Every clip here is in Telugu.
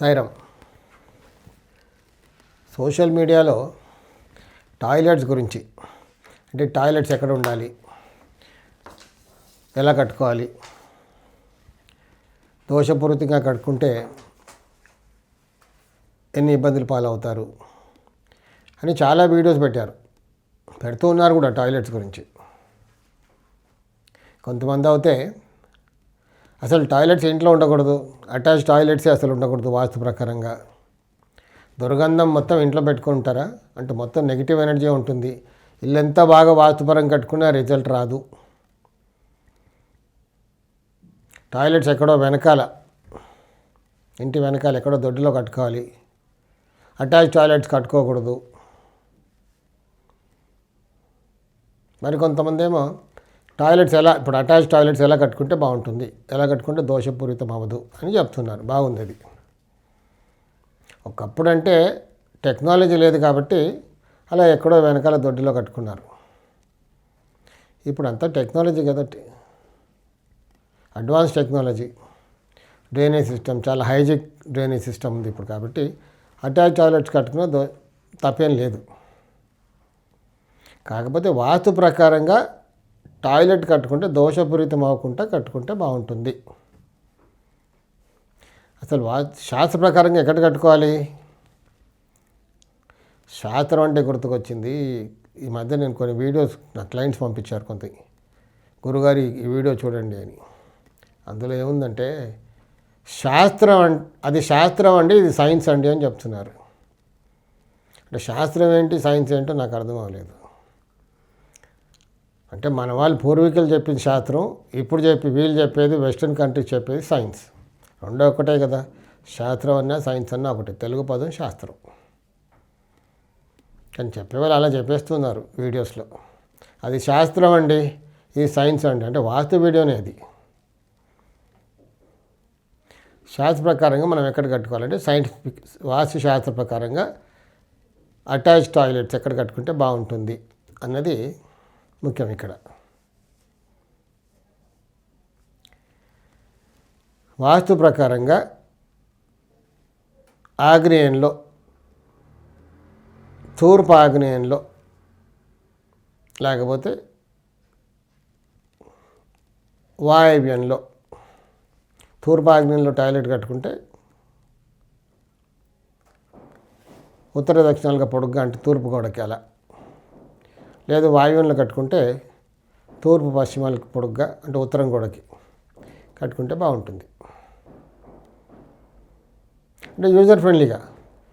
సాయిరామ్ సోషల్ మీడియాలో టాయిలెట్స్ గురించి అంటే టాయిలెట్స్ ఎక్కడ ఉండాలి ఎలా కట్టుకోవాలి దోషపూరితంగా కట్టుకుంటే ఎన్ని ఇబ్బందులు పాలవుతారు అని చాలా వీడియోస్ పెట్టారు. పెడుతూ ఉన్నారు కూడా టాయిలెట్స్ గురించి. కొంతమంది అయితే అసలు టాయిలెట్స్ ఇంట్లో ఉండకూడదు. అటాచ్ టాయిలెట్సే అసలు ఉండకూడదు వాస్తు ప్రకారంగా. దుర్గంధం మొత్తం ఇంట్లో పెట్టుకుంటారా? అంటే మొత్తం నెగిటివ్ ఎనర్జీ ఉంటుంది. ఇల్లు ఎంత బాగా వాస్తుపరం కట్టుకున్నా రిజల్ట్ రాదు. టాయిలెట్స్ ఎక్కడో వెనకాల ఇంటి వెనకాల ఎక్కడో దొడ్డిలో కట్టుకోవాలి. అటాచ్ టాయిలెట్స్ కట్టుకోకూడదు. మరి కొంతమంది ఏమో టాయిలెట్స్ ఎలా ఇప్పుడు అటాచ్ టాయిలెట్స్ ఎలా కట్టుకుంటే బాగుంటుంది ఎలా కట్టుకుంటే దోషపూరితం అవ్వదు అని చెప్తున్నారు. బాగుంది అది. ఒకప్పుడు అంటే టెక్నాలజీ లేదు కాబట్టి అలా ఎక్కడో వెనకాల దొడ్డిలో కట్టుకున్నారు. ఇప్పుడు అంతా టెక్నాలజీ కదండి అడ్వాన్స్ టెక్నాలజీ. డ్రైనేజ్ సిస్టమ్ చాలా హైజిక్ డ్రైనేజ్ సిస్టమ్ ఉంది ఇప్పుడు కాబట్టి అటాచ్ టాయిలెట్స్ కట్టుకున్న దో తప్పేం లేదు. కాకపోతే వాస్తు ప్రకారంగా టాయిలెట్ కట్టుకుంటే దోషపూరితం అవ్వకుండా కట్టుకుంటే బాగుంటుంది. అసలు వా శాస్త్ర ప్రకారంగా ఎక్కడ కట్టుకోవాలి? శాస్త్రం అంటే గుర్తుకొచ్చింది. ఈ మధ్య నేను కొన్ని వీడియోస్ నా క్లయింట్స్ పంపించారు కొంత. గురుగారి ఈ వీడియో చూడండి అని. అందులో ఏముందంటే శాస్త్రం అది శాస్త్రం అండి ఇది సైన్స్ అండి అని చెప్తున్నారు. అంటే శాస్త్రం ఏంటి సైన్స్ ఏంటో నాకు అర్థం అవ్వలేదు. అంటే మన వాళ్ళు పూర్వీకులు చెప్పిన శాస్త్రం ఇప్పుడు చెప్పి వీళ్ళు చెప్పేది వెస్ట్రన్ కంట్రీస్ చెప్పేది సైన్స్. రెండో ఒకటే కదా. శాస్త్రం అన్నా సైన్స్ అన్నా ఒకటి. తెలుగు పదం శాస్త్రం. కానీ చెప్పేవాళ్ళు అలా చెప్పేస్తున్నారు వీడియోస్లో. అది శాస్త్రం అండి ఇది సైన్స్ అండి. అంటే వాస్తు వీడియోనే అది. శాస్త్ర ప్రకారంగా మనం ఎక్కడ కట్టుకోవాలంటే సైంటిఫిక్ వాస్తు శాస్త్ర ప్రకారంగా అటాచ్ టాయిలెట్స్ ఎక్కడ కట్టుకుంటే బాగుంటుంది అన్నది ముఖ్యం ఇక్కడ. వాస్తు ప్రకారంగా ఆగ్నేయంలో తూర్పు ఆగ్నేయంలో లేకపోతే వాయవ్యంలో తూర్పు ఆగ్నేయంలో టాయిలెట్ కట్టుకుంటే ఉత్తర దక్షిణాలుగా పొడుగ్గా అంటే తూర్పు గోడకి అలా. లేదు వాయువ్యంలో కట్టుకుంటే తూర్పు పశ్చిమాలకు పొడుగ్గా అంటే ఉత్తరం గోడకి కట్టుకుంటే బాగుంటుంది. అంటే యూజర్ ఫ్రెండ్లీగా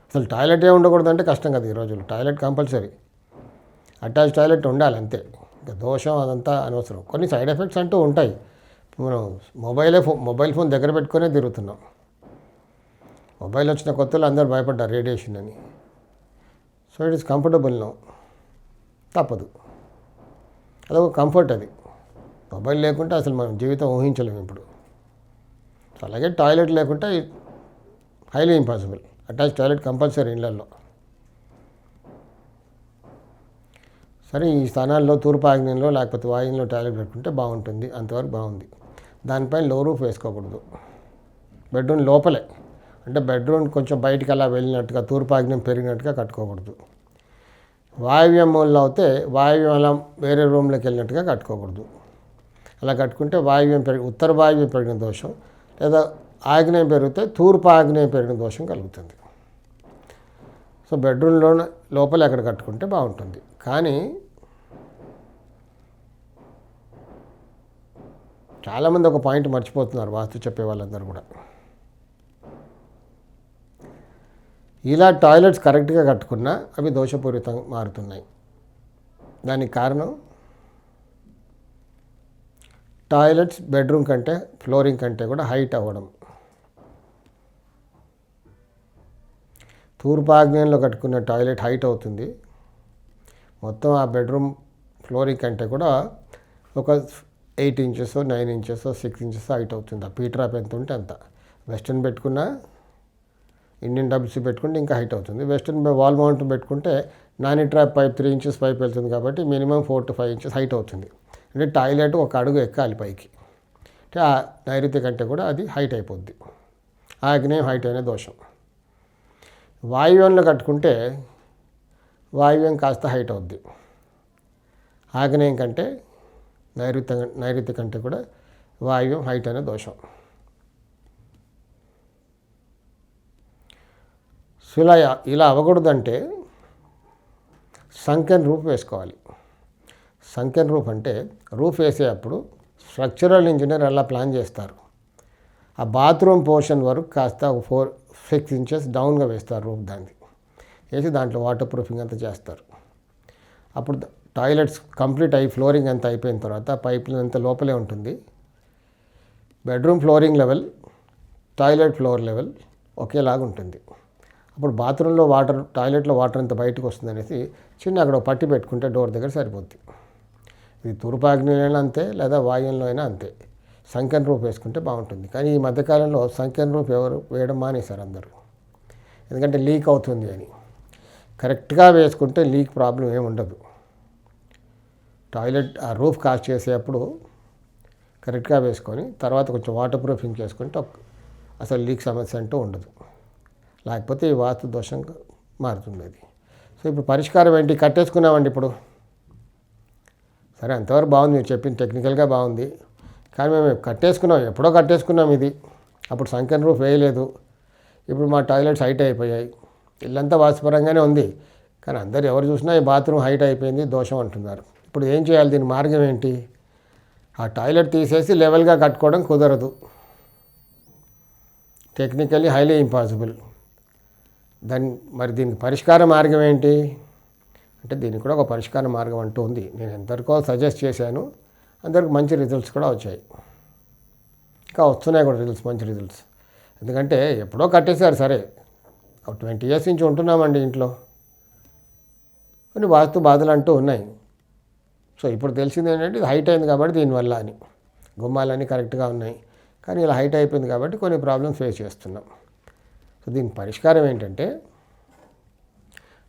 అసలు టాయిలెట్ ఏ ఉండకూడదు అంటే కష్టం కదా ఈ రోజుల్లో. టాయిలెట్ కంపల్సరీ అటాచ్ టాయిలెట్ ఉండాలి అంతే. ఇంకా దోషం అదంతా అనవసరం. కొన్ని సైడ్ ఎఫెక్ట్స్ అంటూ ఉంటాయి. మనం మొబైలే ఫో మొబైల్ ఫోన్ దగ్గర పెట్టుకునే తిరుగుతున్నాం. మొబైల్ వచ్చిన కొత్తలో అందరూ భయపడ్డారు రేడియేషన్ అని. So it is comfortable no తప్పదు. అదొక కంఫర్ట్ అది. మొబైల్ లేకుంటే అసలు మనం జీవితం ఊహించలేము ఇప్పుడు. అలాగే టాయిలెట్ లేకుంటే highly impossible attach toilet compulsory ఇళ్ళలో సరే ఈ స్థానాల్లో తూర్పు ఆగ్నేయంలో లేకపోతే వాయువులో టాయిలెట్ పెట్టుకుంటే బాగుంటుంది. అంతవరకు బాగుంది. దానిపైన లో రూఫ్ వేసుకోకూడదు. బెడ్రూమ్ లోపలే. అంటే బెడ్రూమ్ కొంచెం బయటికి అలా వెళ్ళినట్టుగా తూర్పు ఆగ్నేయం పెరిగినట్టుగా కట్టుకోకూడదు. వాయువ్యం మూలలో అయితే వాయువ్యం అలా వేరే రూమ్లోకి వెళ్ళినట్టుగా కట్టుకోకూడదు. అలా కట్టుకుంటే వాయువ్యం పెరిగి ఉత్తర వాయువ్యం పెరిగిన దోషం లేదా ఆగ్నేయం పెరిగితే తూర్పు ఆగ్నేయం పెరిగిన దోషం కలుగుతుంది. సో బెడ్రూమ్లో లోపల ఎక్కడ కట్టుకుంటే బాగుంటుంది. కానీ చాలామంది ఒక పాయింట్ మర్చిపోతున్నారు వాస్తు చెప్పే వాళ్ళందరూ కూడా. ఇలా టాయిలెట్స్ కరెక్ట్గా కట్టుకున్నా అవి దోషపూరితంగా మారుతున్నాయి. దానికి కారణం? టాయిలెట్స్ బెడ్రూమ్ కంటే ఫ్లోరింగ్ కంటే కూడా హైట్ అవ్వడం. తూర్పాగ్నేయంలో కట్టుకున్న టాయిలెట్ హైట్ అవుతుంది. మొత్తం ఆ బెడ్రూమ్ ఫ్లోరింగ్ కంటే కూడా ఒక eight inches nine inches six inches height అవుతుంది. ఆ పీట్రాప్ ఎంత ఉంటే అంత. వెస్టర్న్ పెట్టుకున్నా ఇండియన్ డబ్ల్యూసీ పెట్టుకుంటే ఇంకా హైట్ అవుతుంది. వెస్టర్న్ వాల్ మౌంట్ పెట్టుకుంటే Nani trap pipe three inches pipe వెళ్తుంది కాబట్టి minimum four to five inches height అవుతుంది. అంటే టాయిలెట్ ఒక అడుగు ఎక్కాలి పైకి. అంటే ఆ నైరుతి కంటే కూడా అది హైట్ అయిపోద్ది. ఆగ్నేయం హైట్ అయిన దోషం. వాయువ్యంలో కట్టుకుంటే వాయువ్యం కాస్త హైట్ అవుద్ది. ఆగ్నేయం కంటే నైరుతి నైరుతి కంటే కూడా వాయువ్యం హైట్ అయిన దోషం. సో ఇలా ఇలా అవ్వకూడదంటే సంఖ్యను రూఫ్ వేసుకోవాలి. సంఖ్యను రూఫ్ అంటే రూఫ్ వేసేటప్పుడు స్ట్రక్చరల్ ఇంజనీర్ అలా ప్లాన్ చేస్తారు? ఆ బాత్రూమ్ పోర్షన్ వరకు కాస్త ఒక ఫోర్ సిక్స్ ఇంచెస్ డౌన్గా వేస్తారు రూఫ్ దాన్ని వేసి దాంట్లో వాటర్ ప్రూఫింగ్ అంతా చేస్తారు. అప్పుడు టాయిలెట్స్ కంప్లీట్ అయ్యి ఫ్లోరింగ్ అంతా అయిపోయిన తర్వాత పైప్ అంతా లోపలే ఉంటుంది. Bedroom flooring level toilet floor level ఒకేలాగా ఉంటుంది. అప్పుడు బాత్రూంలో వాటర్ టాయిలెట్లో వాటర్ అంత బయటకు వస్తుంది అనేసి చిన్న అక్కడ పట్టి పెట్టుకుంటే డోర్ దగ్గర సరిపోద్ది. ఇది తూర్పాగ్నేయంలో అంతే లేదా వాయువంలో అయినా అంతే. సంకెన్ రూఫ్ వేసుకుంటే బాగుంటుంది. కానీ ఈ మధ్యకాలంలో సంకెన్ రూఫ్ ఎవరు వేయడం మానేశారు అందరూ. ఎందుకంటే లీక్ అవుతుంది అని. కరెక్ట్గా వేసుకుంటే లీక్ ప్రాబ్లం ఏమి ఉండదు. టాయిలెట్ ఆ రూఫ్ కాస్ట్ చేసేటప్పుడు కరెక్ట్గా వేసుకొని తర్వాత కొంచెం వాటర్ ప్రూఫింగ్ చేసుకుంటే అసలు లీక్ సమస్య అంటూ ఉండదు. లేకపోతే ఈ వాస్తు దోషంగా మారుతుండేది. సో ఇప్పుడు పరిష్కారం ఏంటి? కట్టేసుకున్నామండి ఇప్పుడు. సరే అంతవరకు బాగుంది. మీరు చెప్పింది టెక్నికల్గా బాగుంది. కానీ మేము కట్టేసుకున్నాం. ఎప్పుడో కట్టేసుకున్నాం ఇది. అప్పుడు సంఖ్యను రూఫ్ వేయలేదు. ఇప్పుడు మా టాయిలెట్స్ హైట్ అయిపోయాయి. ఇల్లంతా వాస్తుపరంగానే ఉంది. కానీ అందరు ఎవరు చూసినా ఈ బాత్రూమ్ హైట్ అయిపోయింది దోషం అంటున్నారు. ఇప్పుడు ఏం చేయాలి? దీని మార్గం ఏంటి? ఆ టాయిలెట్ తీసేసి లెవెల్గా కట్టుకోవడం కుదరదు. Technically highly impossible. దాని మరి దీనికి పరిష్కార మార్గం ఏంటి? అంటే దీనికి కూడా ఒక పరిష్కార మార్గం అంటూ ఉంది. నేను ఎంతవరకు సజెస్ట్ చేశాను అందరికి మంచి రిజల్ట్స్ కూడా వచ్చాయి. ఇంకా వస్తున్నాయి కూడా రిజల్ట్స్ మంచి రిజల్ట్స్. ఎందుకంటే ఎప్పుడో కట్టేశారు సరే. ఒక ట్వంటీ ఇయర్స్ నుంచి ఉంటున్నామండి ఇంట్లో. కొన్ని వాస్తు బాధలు అంటూ ఉన్నాయి. సో ఇప్పుడు తెలిసింది ఏంటంటే ఇది హైట్ అయింది కాబట్టి దీనివల్ల అని. గుమ్మాలన్నీ కరెక్ట్గా ఉన్నాయి. కానీ ఇలా హైట్ అయిపోయింది కాబట్టి కొన్ని ప్రాబ్లమ్స్ ఫేస్ చేస్తున్నాం. సో దీనికి పరిష్కారం ఏంటంటే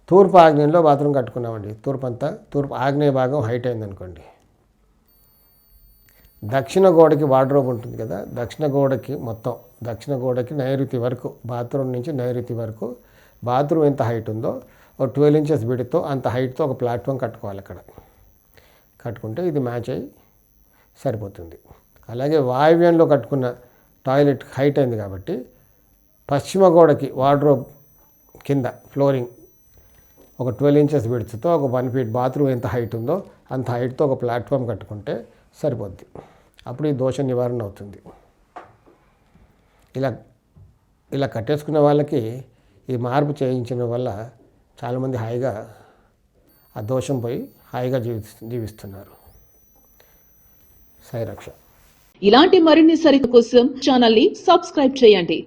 తూర్పు ఆగ్నేయంలో బాత్రూమ్ కట్టుకున్నామండి. తూర్పు అంతా తూర్పు ఆగ్నేయ భాగం హైట్ అయింది అనుకోండి దక్షిణ గోడకి వార్డ్రోబ్ ఉంటుంది కదా దక్షిణ గోడకి మొత్తం దక్షిణ గోడకి నైరుతి వరకు బాత్రూమ్ నుంచి నైరుతి వరకు బాత్రూమ్ ఎంత హైట్ ఉందో ఒక ట్వెల్వ్ ఇంచెస్ బిడితో అంత హైట్తో ఒక ప్లాట్ఫామ్ కట్టుకోవాలి అక్కడ. కట్టుకుంటే ఇది మ్యాచ్ అయ్యి సరిపోతుంది. అలాగే వాయువ్యంలో కట్టుకున్న టాయిలెట్ హైట్ అయింది కాబట్టి పశ్చిమ గోడకి వార్డ్రోబ్ కింద ఫ్లోరింగ్ ఒక ట్వెల్వ్ ఇంచెస్ విడుచుతో ఒక వన్ ఫీట్ బాత్రూమ్ ఎంత హైట్ ఉందో అంత హైట్తో ఒక ప్లాట్ఫామ్ కట్టుకుంటే సరిపోద్ది. అప్పుడు ఈ దోష నివారణ అవుతుంది. ఇలా ఇలా కట్టేసుకున్న వాళ్ళకి ఈ మార్పు చేయించడం వల్ల చాలామంది హాయిగా ఆ దోషం పోయి హాయిగా జీవి జీవిస్తున్నారు. సాయి రక్ష. ఇలాంటి మరిన్ని సరిత కోసం ఛానల్ని సబ్స్క్రైబ్ చేయండి.